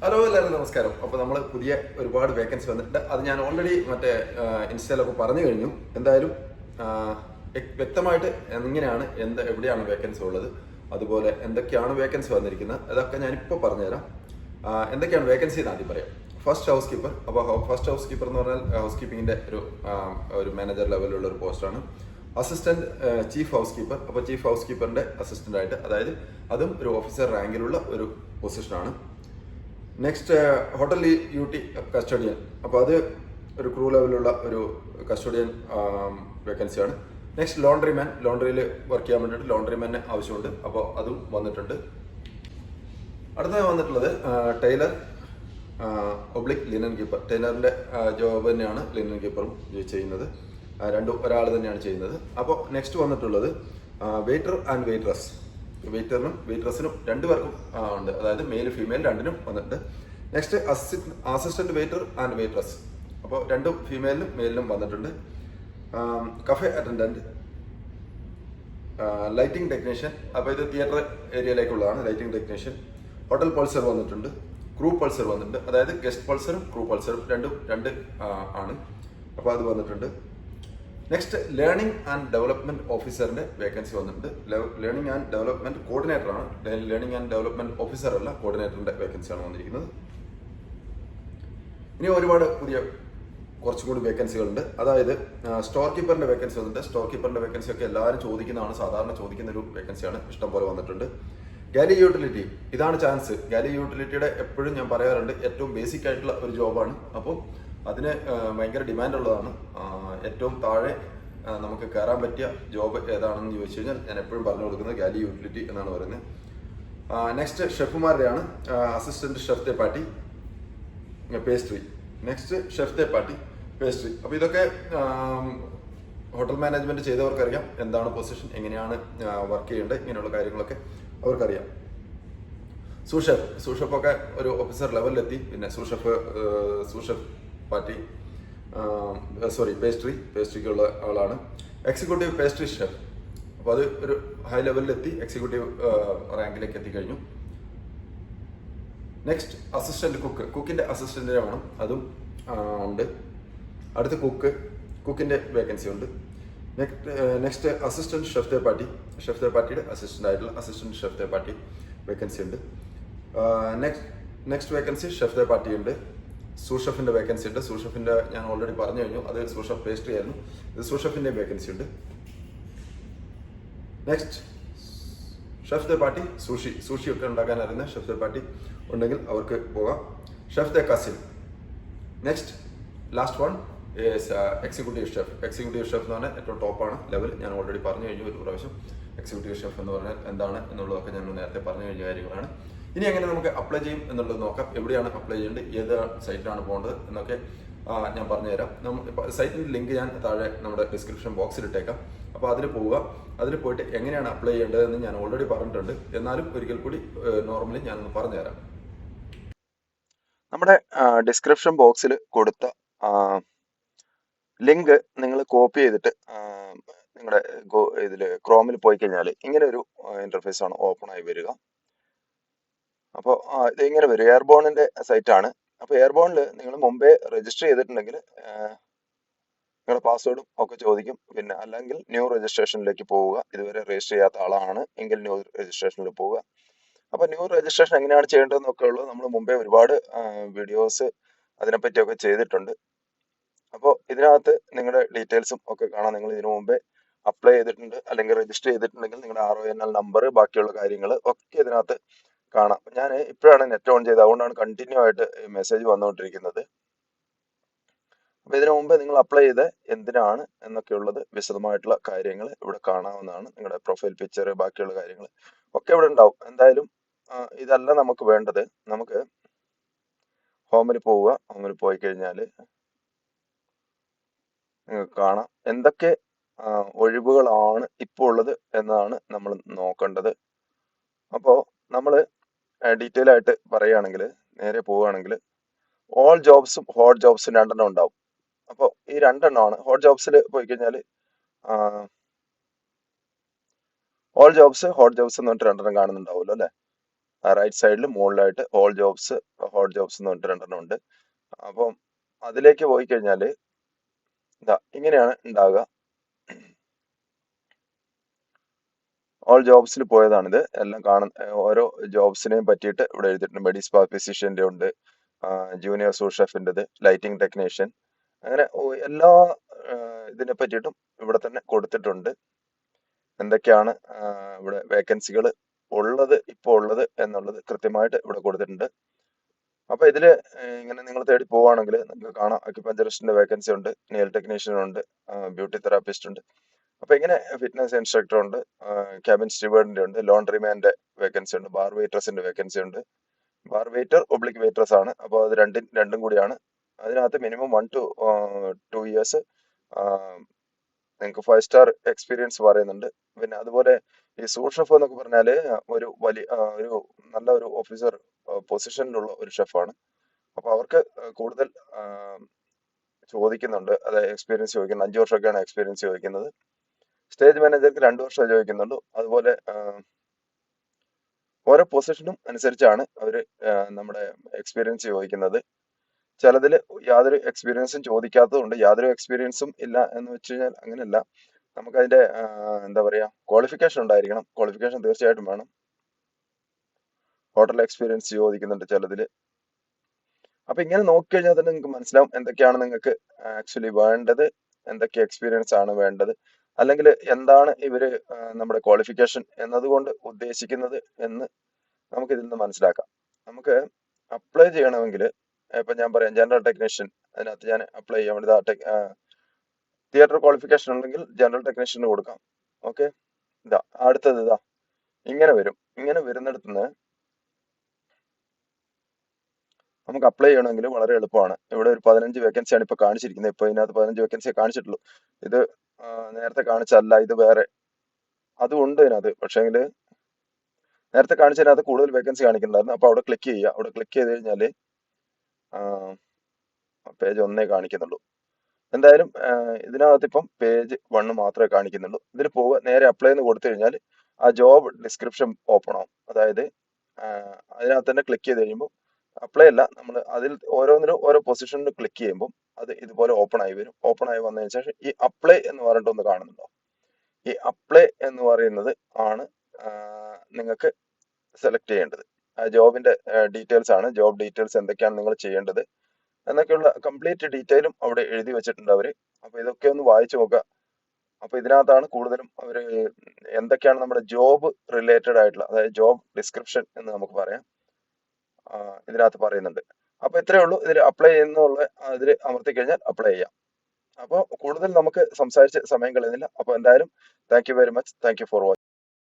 Hello എല്ലാവരും നമസ്കാരം. അപ്പോൾ നമ്മൾ പുതിയ ഒരുപാട് വേക്കൻസി വന്നിട്ടുണ്ട്. അത് ഞാൻ ഓൾറെഡി മറ്റേ ഇൻസ്റ്റയിലൊക്കെ പറഞ്ഞു കഴിഞ്ഞു. എന്തായാലും വ്യക്തമായിട്ട് എങ്ങനെയാണ് എന്ത് എവിടെയാണ് വേക്കൻസി ഉള്ളത് അതുപോലെ എന്തൊക്കെയാണ് വേക്കൻസി വന്നിരിക്കുന്നത് അതൊക്കെ ഞാനിപ്പോൾ പറഞ്ഞുതരാം. എന്തൊക്കെയാണ് വേക്കൻസി എന്ന് ആദ്യം പറയാം. ഫസ്റ്റ് ഹൗസ് കീപ്പർ അപ്പോൾ ഫസ്റ്റ് ഹൗസ് കീപ്പർ എന്ന് പറഞ്ഞാൽ ഹൗസ് കീപ്പിങ്ങിന്റെ ഒരു ഒരു മാനേജർ ലെവലിലുള്ള ഒരു പോസ്റ്റാണ് അസിസ്റ്റന്റ് ചീഫ് ഹൗസ് കീപ്പർ അപ്പോൾ ചീഫ് ഹൗസ് കീപ്പറിന്റെ അസിസ്റ്റന്റ് ആയിട്ട് അതായത് അതും ഒരു ഓഫീസർ റാങ്കിലുള്ള ഒരു പൊസിഷനാണ് next hotel U T custodian അപ്പോൾ അത് ഒരു ക്രൂ ലെവലുള്ള ഒരു കസ്റ്റോഡിയൻ വേക്കൻസിയാണ് നെക്സ്റ്റ് ലോണ്ടറി മാൻ ലോണ്ടറിയിൽ വർക്ക് ചെയ്യാൻ വേണ്ടിയിട്ട് ലോണ്ടറി മാനെ ആവശ്യമുണ്ട്. അപ്പോൾ അതും വന്നിട്ടുണ്ട്. അടുത്തത് വന്നിട്ടുള്ളത് ടൈലർ ഒബ്ലിക് ലിനൻ കീപ്പർ ടൈലറിന്റെ ജോബ് തന്നെയാണ് ലിനൻ കീപ്പറും ചെയ്യുന്നത്. രണ്ടും ഒരാൾ തന്നെയാണ് ചെയ്യുന്നത്. അപ്പോൾ നെക്സ്റ്റ് വന്നിട്ടുള്ളത് വെയിറ്റർ ആൻഡ് വെയിറ്ററസ് വെയിറ്ററിനും വെയിറ്ററസിനും രണ്ടുപേർക്കും ഉണ്ട്. അതായത് മെയിൽ ഫീമെയിൽ രണ്ടിനും വന്നിട്ടുണ്ട്. Next assistant assistant waiter and waitress അപ്പോൾ രണ്ടും ഫീമെയിലും മെയിലിനും വന്നിട്ടുണ്ട്. കഫേ അറ്റൻഡന്റ് ലൈറ്റിംഗ് ടെക്നീഷ്യൻ അപ്പോൾ ഇത് തിയേറ്റർ ഏരിയയിലേക്കുള്ളതാണ് ലൈറ്റിംഗ് ടെക്നീഷ്യൻ ഹോട്ടൽ പൾസർ വന്നിട്ടുണ്ട് ക്രൂ പൾസർ വന്നിട്ടുണ്ട്. അതായത് ഗസ്റ്റ് പൾസറും ക്രൂ പൾസറും രണ്ടും രണ്ട് ആണ്. അപ്പോൾ അത് വന്നിട്ടുണ്ട്. നെക്സ്റ്റ് ലേണിംഗ് ആൻഡ് ഡെവലപ്മെന്റ് ഓഫീസറിന്റെ വേക്കൻസി വന്നിട്ടുണ്ട്. ലേണിംഗ് ആൻഡ് ഡെവലപ്മെന്റ് കോർഡിനേറ്റർ ആണ്. ലേണിംഗ് ആൻഡ് ഡെവലപ്മെന്റ് ഓഫീസർ അല്ല കോർഡിനേറ്ററിന്റെ വേക്കൻസിയാണ് വന്നിരിക്കുന്നത്. ഇനി ഒരുപാട് പുതിയ കുറച്ചും കൂടി വേക്കൻസികളുണ്ട് അതായത് സ്റ്റോർ കീപ്പറിന്റെ വേക്കൻസി വന്നിട്ട് സ്റ്റോർ കീപ്പറിന്റെ വേക്കൻസി ഒക്കെ എല്ലാവരും ചോദിക്കുന്നതാണ് സാധാരണ ചോദിക്കുന്ന ഒരു വേക്കൻസിയാണ് ഇഷ്ടം പോലെ വന്നിട്ടുണ്ട്. ഗാലി യൂട്ടിലിറ്റി ഇതാണ് ചാൻസ് ഗാലി യൂട്ടിലിറ്റിയുടെ എപ്പോഴും ഞാൻ പറയാറുണ്ട് ഏറ്റവും ബേസിക് ആയിട്ടുള്ള ഒരു ജോബാണ്. അപ്പം അതിന് ഭയങ്കര ഡിമാൻഡ് ഉള്ളതാണ്. ഏറ്റവും താഴെ നമുക്ക് കയറാൻ പറ്റിയ ജോബ് ഏതാണെന്ന് ചോദിച്ചു കഴിഞ്ഞാൽ ഞാൻ എപ്പോഴും പറഞ്ഞു കൊടുക്കുന്നത് ഗാലി യൂട്ടിലിറ്റി എന്നാണ് പറയുന്നത്. Next ഷെഫുമാരുടെയാണ് assistant chef de partie pastry next chef de partie pastry അപ്പോൾ ഇതൊക്കെ ഹോട്ടൽ മാനേജ്മെന്റ് ചെയ്തവർക്കറിയാം എന്താണ് പൊസിഷൻ എങ്ങനെയാണ് വർക്ക് ചെയ്യേണ്ടത് ഇങ്ങനെയുള്ള കാര്യങ്ങളൊക്കെ. അവർക്കറിയാം. സൂഷഫ് സൂഷഫൊക്കെ ഒരു ഓഫീസർ ലെവലിലെത്തി പിന്നെ sous chef sous chef partie sorry pastry പേസ്ട്രിക്കുള്ള ആളാണ്. എക്സിക്യൂട്ടീവ് പേസ്ട്രി ഷെഫ് അപ്പോൾ അത് ഒരു ഹൈ ലെവലിലെത്തി എക്സിക്യൂട്ടീവ് റാങ്കിലേക്ക് എത്തിക്കഴിഞ്ഞു. നെക്സ്റ്റ് അസിസ്റ്റന്റ് കുക്ക് കുക്കിന്റെ അസിസ്റ്റന്റിനെ വേണം. അതും ഉണ്ട്. അടുത്ത കുക്ക് കുക്കിന്റെ വേക്കൻസി ഉണ്ട്. Next assistant chef de partie chef de പാർട്ടിയുടെ അസിസ്റ്റന്റ് ആയിട്ടുള്ള assistant chef de partie vacancy ഉണ്ട്. Next next vacancy chef de partie ഉണ്ട്. സൂഷഫിന്റെ വേക്കൻസി ഉണ്ട്. സൂഷഫിന്റെ ഞാൻ ഓൾറെഡി പറഞ്ഞു കഴിഞ്ഞു. അത് സൂഷഫ് പേസ്ട്രി ആയിരുന്നു. ഇത് സൂഷഫിന്റെ വേക്കൻസി ഉണ്ട്. Next chef de partie sushi sushi ഒക്കെ ഉണ്ടാക്കാൻ അറിയുന്ന ഷെഫ് ദ പാർട്ടി ഉണ്ടെങ്കിൽ അവർക്ക് പോകാം. Chef de cuisine next last one executive chef executive chef എന്ന് പറഞ്ഞാൽ ഏറ്റവും ടോപ്പാണ് ലെവൽ ഞാൻ ഓൾറെഡി പറഞ്ഞു കഴിഞ്ഞു ഒരു പ്രാവശ്യം. എക്സിക്യൂട്ടീവ് ഷെഫ് എന്ന് പറഞ്ഞാൽ എന്താണ് എന്നുള്ളതൊക്കെ ഞാൻ നേരത്തെ പറഞ്ഞു കഴിഞ്ഞ കാര്യങ്ങളാണ്. ഇനി എങ്ങനെ നമുക്ക് അപ്ലൈ ചെയ്യും എന്നുള്ളത് നോക്കാം. എവിടെയാണ് അപ്ലൈ ചെയ്യേണ്ടത്? ഏത് സൈറ്റിലാണ് പോകേണ്ടത് എന്നൊക്കെ ഞാൻ പറഞ്ഞുതരാം സൈറ്റിന്റെ ലിങ്ക് ഞാൻ താഴെ നമ്മുടെ ഡിസ്ക്രിപ്ഷൻ ബോക്സിൽ ഇട്ടേക്കാം. അപ്പോൾ അതിൽ പോവുക. അതിൽ പോയിട്ട് എങ്ങനെയാണ് അപ്ലൈ ചെയ്യേണ്ടതെന്ന് ഞാൻ ഓൾറെഡി പറഞ്ഞിട്ടുണ്ട്. എന്നാലും ഒരിക്കൽ കൂടി നോർമലി ഞാനൊന്ന് പറഞ്ഞുതരാം നമ്മുടെ ഡിസ്ക്രിപ്ഷൻ ബോക്സിൽ കൊടുത്ത ലിങ്ക് നിങ്ങൾ കോപ്പി ചെയ്തിട്ട് നിങ്ങളുടെ ഇതിൽ ക്രോമിൽ പോയി കഴിഞ്ഞാൽ ഇങ്ങനെ ഒരു ഇന്റർഫേസ് ആണ് ഓപ്പൺ ആയി വരിക. അപ്പോൾ ഇത് ഇങ്ങനെ വരും എയർബോണിന്റെ സൈറ്റ് ആണ് അപ്പോൾ എയർബോണിൽ നിങ്ങൾ മുമ്പേ രജിസ്റ്റർ ചെയ്തിട്ടുണ്ടെങ്കിൽ നിങ്ങളുടെ പാസ്വേഡും ഒക്കെ ചോദിക്കും. പിന്നെ അല്ലെങ്കിൽ ന്യൂ രജിസ്ട്രേഷനിലേക്ക് പോവുക. ഇതുവരെ രജിസ്റ്റർ ചെയ്യാത്ത ആളാണ് എങ്കിൽ ന്യൂ രജിസ്ട്രേഷനിൽ പോവുക. അപ്പോൾ ന്യൂ രജിസ്ട്രേഷൻ എങ്ങനെയാണ് ചെയ്യേണ്ടതെന്നൊക്കെ ഉള്ളത് നമ്മൾ മുമ്പേ ഒരുപാട് വീഡിയോസ് അതിനെപ്പറ്റിയൊക്കെ ചെയ്തിട്ടുണ്ട്. അപ്പോൾ ഇതിനകത്ത് നിങ്ങളുടെ ഡീറ്റെയിൽസും ഒക്കെ കാണാം. നിങ്ങൾ ഇതിനു മുമ്പേ അപ്ലൈ ചെയ്തിട്ടുണ്ട് അല്ലെങ്കിൽ രജിസ്റ്റർ ചെയ്തിട്ടുണ്ടെങ്കിൽ നിങ്ങളുടെ R O N L number ബാക്കിയുള്ള കാര്യങ്ങൾ ഒക്കെ ഇതിനകത്ത് കാണാം. ഞാൻ ഇപ്പോഴാണ് നെറ്റ് ഓൺ ചെയ്തത്. അതുകൊണ്ടാണ് കണ്ടിന്യൂ ആയിട്ട് മെസ്സേജ് വന്നുകൊണ്ടിരിക്കുന്നത് അപ്പോൾ ഇതിനു മുമ്പ് നിങ്ങൾ അപ്ലൈ ചെയ്ത് എന്തിനാണ് എന്നൊക്കെയുള്ളത് വിശദമായിട്ടുള്ള കാര്യങ്ങൾ ഇവിടെ കാണാവുന്നതാണ്. നിങ്ങളുടെ പ്രൊഫൈൽ പിക്ചർ ബാക്കിയുള്ള കാര്യങ്ങൾ ഒക്കെ ഇവിടെ ഉണ്ടാവും. എന്തായാലും ഇതല്ല നമുക്ക് വേണ്ടത്. നമുക്ക് ഹോമിൽ പോവുക. ഹോമിൽ പോയി കഴിഞ്ഞാൽ കാണാം. എന്തൊക്കെ ഒഴിവുകളാണ് ഇപ്പോൾ ഉള്ളത് എന്നതാണ് നമ്മൾ നോക്കേണ്ടത്. അപ്പോൾ നമ്മൾ ഡീറ്റെയിൽ ആയിട്ട് പറയുകയാണെങ്കിൽ നേരെ പോവുകയാണെങ്കിൽ ഓൾ ജോബ്സും ഹോട്ട് ജോബ്സും രണ്ടെണ്ണം ഉണ്ടാവും. അപ്പോൾ ഈ രണ്ടെണ്ണമാണ്. ഹോട്ട് ജോബ്സിൽ പോയി കഴിഞ്ഞാൽ ഓൾ ജോബ്സ് ഹോട്ട് ജോബ്സ് എന്ന് പറഞ്ഞിട്ട് രണ്ടെണ്ണം കാണുന്നുണ്ടാവുമല്ലോ അല്ലേ? റൈറ്റ് സൈഡിൽ മുകളിലായിട്ട് ഓൾ ജോബ്സ് ഹോട്ട് ജോബ്സ് എന്ന് പറഞ്ഞിട്ട് രണ്ടെണ്ണം ഉണ്ട്. അപ്പം അതിലേക്ക് പോയി കഴിഞ്ഞാൽ ഇതാ ഇങ്ങനെയാണ് ഉണ്ടാവുക ഓൾ ജോബ്സിൽ പോയതാണിത്. എല്ലാം കാണുന്ന ഓരോ ജോബ്സിനെയും പറ്റിയിട്ട് ഇവിടെ എഴുതിയിട്ടുണ്ട്. മെഡിസ്പാ ഫിസിഷ്യന്റെ ഉണ്ട്. ജൂനിയർ സൂ ഷെഫിന്റെത് ലൈറ്റിംഗ് ടെക്നീഷ്യൻ അങ്ങനെ എല്ലാ ഇതിനെ പറ്റിയിട്ടും ഇവിടെ തന്നെ കൊടുത്തിട്ടുണ്ട്. എന്തൊക്കെയാണ് ഇവിടെ വേക്കൻസികൾ ഉള്ളത് ഇപ്പോൾ ഉള്ളത് എന്നുള്ളത് കൃത്യമായിട്ട് ഇവിടെ കൊടുത്തിട്ടുണ്ട്. അപ്പൊ ഇതിൽ ഇങ്ങനെ നിങ്ങൾ തേടി പോവുകയാണെങ്കിൽ നിങ്ങൾക്ക് കാണാം. അക്യുപഞ്ചറിസ്റ്റിന്റെ വേക്കൻസി ഉണ്ട് നെയിൽ ടെക്നീഷ്യൻ ഉണ്ട് ബ്യൂട്ടി തെറാപ്പിസ്റ്റ് ഉണ്ട് അപ്പൊ ഇങ്ങനെ ഫിറ്റ്നസ് ഇൻസ്ട്രക്ടർ ഉണ്ട് ക്യാബിൻ സ്റ്റീവേർഡിന്റെ ഉണ്ട് ലോണ്ട്രിമാന്റെ വേക്കൻസി ഉണ്ട് ബാർ വെയിറ്റേഴ്സിന്റെ വേക്കൻസി ഉണ്ട്. ബാർ വെയിറ്റർ ഒബ്ലിക് വെയിറ്റേഴ്സ് ആണ്. അപ്പോൾ അത് രണ്ടും രണ്ടും കൂടിയാണ്. അതിനകത്ത് minimum one two two years നിങ്ങൾക്ക് ഫൈവ് സ്റ്റാർ എക്സ്പീരിയൻസ് പറയുന്നുണ്ട് പിന്നെ അതുപോലെ ഈ സൂഷഫ് എന്നൊക്കെ പറഞ്ഞാൽ ഒരു വലിയ ഒരു നല്ല ഒരു ഓഫീസർ പൊസിഷനിലുള്ള ഒരു ഷെഫാണ് അപ്പോൾ അവർക്ക് കൂടുതൽ ചോദിക്കുന്നുണ്ട്. അതായത് എക്സ്പീരിയൻസ് ചോദിക്കുന്നത്. അഞ്ചു വർഷമൊക്കെയാണ് എക്സ്പീരിയൻസ് ചോദിക്കുന്നത്. സ്റ്റേജ് മാനേജർക്ക് രണ്ട് വർഷം ചോദിക്കുന്നുണ്ട്. അതുപോലെ ഓരോ പൊസിഷനും അനുസരിച്ചാണ് അവർ നമ്മുടെ എക്സ്പീരിയൻസ് ചോദിക്കുന്നത്. ചിലതിൽ യാതൊരു എക്സ്പീരിയൻസും ചോദിക്കാത്തതുകൊണ്ട് യാതൊരു എക്സ്പീരിയൻസും ഇല്ല എന്ന് വെച്ച് കഴിഞ്ഞാൽ അങ്ങനെയല്ല. നമുക്കതിന്റെ എന്താ പറയാ ക്വാളിഫിക്കേഷൻ ഉണ്ടായിരിക്കണം. ക്വാളിഫിക്കേഷൻ തീർച്ചയായിട്ടും വേണം. ഹോട്ടൽ എക്സ്പീരിയൻസ് ചോദിക്കുന്നുണ്ട് ചിലതിൽ. അപ്പൊ ഇങ്ങനെ നോക്കിക്കഴിഞ്ഞാൽ തന്നെ നിങ്ങൾക്ക് മനസ്സിലാവും എന്തൊക്കെയാണ് നിങ്ങൾക്ക് ആക്ച്വലി വേണ്ടത് എന്തൊക്കെ എക്സ്പീരിയൻസ് ആണ് വേണ്ടത്. അല്ലെങ്കിൽ എന്താണ് ഇവർ നമ്മുടെ ക്വാളിഫിക്കേഷൻ എന്നതുകൊണ്ട് ഉദ്ദേശിക്കുന്നത് എന്ന് നമുക്ക് ഇതിൽ നിന്ന് മനസ്സിലാക്കാം. നമുക്ക് അപ്ലൈ ചെയ്യണമെങ്കിൽ ഇപ്പൊ ഞാൻ പറയാം ജനറൽ ടെക്നീഷ്യൻ അതിനകത്ത് ഞാൻ അപ്ലൈ ചെയ്യാൻ വേണ്ടി തിയേറ്റർ ക്വാളിഫിക്കേഷൻ ഉണ്ടെങ്കിൽ ജനറൽ ടെക്നീഷ്യന് കൊടുക്കാം. ഓക്കെ ഇതാ അടുത്തത് ഇതാ ഇങ്ങനെ വരും. ഇങ്ങനെ വരുന്നിടത്തുനിന്ന് നമുക്ക് അപ്ലൈ ചെയ്യണമെങ്കിൽ വളരെ എളുപ്പമാണ്. ഇവിടെ ഒരു പതിനഞ്ച് വേക്കൻസിയാണ് ഇപ്പൊ കാണിച്ചിരിക്കുന്നത്. ഇപ്പൊ ഇതിനകത്ത് പതിനഞ്ച് വേക്കൻസിയെ കാണിച്ചിട്ടുള്ളൂ. ഇത് നേരത്തെ കാണിച്ചല്ല ഇത് വേറെ. അതും ഉണ്ട് ഇതിനകത്ത്. പക്ഷേങ്കിൽ നേരത്തെ കാണിച്ചതിനകത്ത് കൂടുതൽ വേക്കൻസി കാണിക്കുന്നുണ്ടായിരുന്നു. അപ്പൊ അവിടെ ക്ലിക്ക് ചെയ്യുക. അവിടെ ക്ലിക്ക് ചെയ്ത് കഴിഞ്ഞാൽ പേജ് ഒന്നേ കാണിക്കുന്നുള്ളൂ. എന്തായാലും ഇതിനകത്ത് ഇപ്പം പേജ് വണ്ണ് മാത്രമേ കാണിക്കുന്നുള്ളൂ. ഇതിൽ പോവുക നേരെ അപ്ലൈ എന്ന് കൊടുത്തു കഴിഞ്ഞാൽ ആ ജോബ് ഡിസ്ക്രിപ്ഷൻ ഓപ്പൺ ആവും. അതായത് അതിനകത്ത് തന്നെ ക്ലിക്ക് ചെയ്ത് കഴിയുമ്പോൾ അപ്ലൈ അല്ല. നമ്മൾ അതിൽ ഓരോന്നിനും ഓരോ പൊസിഷനിൽ ക്ലിക്ക് ചെയ്യുമ്പോൾ അത് ഇതുപോലെ ഓപ്പൺ ആയി വരും. ഓപ്പൺ ആയി വന്നതിന് ശേഷം ഈ അപ്ലൈ എന്ന് പറഞ്ഞിട്ട് ഒന്ന് കാണുന്നുണ്ടോ? ഈ അപ്ലൈ എന്ന് പറയുന്നത് ആണ് നിങ്ങൾക്ക് സെലക്ട് ചെയ്യേണ്ടത്. ജോബിന്റെ ഡീറ്റെയിൽസ് ആണ്. ജോബ് ഡീറ്റെയിൽസ് എന്തൊക്കെയാണ് നിങ്ങൾ ചെയ്യേണ്ടത് എന്നൊക്കെയുള്ള കംപ്ലീറ്റ് ഡീറ്റെയിലും അവിടെ എഴുതി വെച്ചിട്ടുണ്ട് അവർ. അപ്പോൾ ഇതൊക്കെ ഒന്ന് വായിച്ചു നോക്കുക. അപ്പോൾ ഇതിനകത്താണ് കൂടുതലും അവർ എന്തൊക്കെയാണ് നമ്മുടെ ജോബ് റിലേറ്റഡ് ആയിട്ടുള്ള അതായത് ജോബ് ഡിസ്ക്രിപ്ഷൻ എന്ന് നമുക്ക് പറയാം. ഇതിനകത്ത് പറയുന്നുണ്ട്. അപ്പോൾ ഇത്രയേ ഉള്ളൂ. ഇതിൽ അപ്ലൈ ചെയ്യുന്നുള്ള ഇതിൽ അമർത്തി കഴിഞ്ഞാൽ അപ്ലൈ ചെയ്യാം. അപ്പോൾ കൂടുതൽ നമുക്ക് സംസാരിച്ച് സമയം കളയുന്നില്ല. അപ്പോൾ എന്തായാലും thank you very much thank you for watching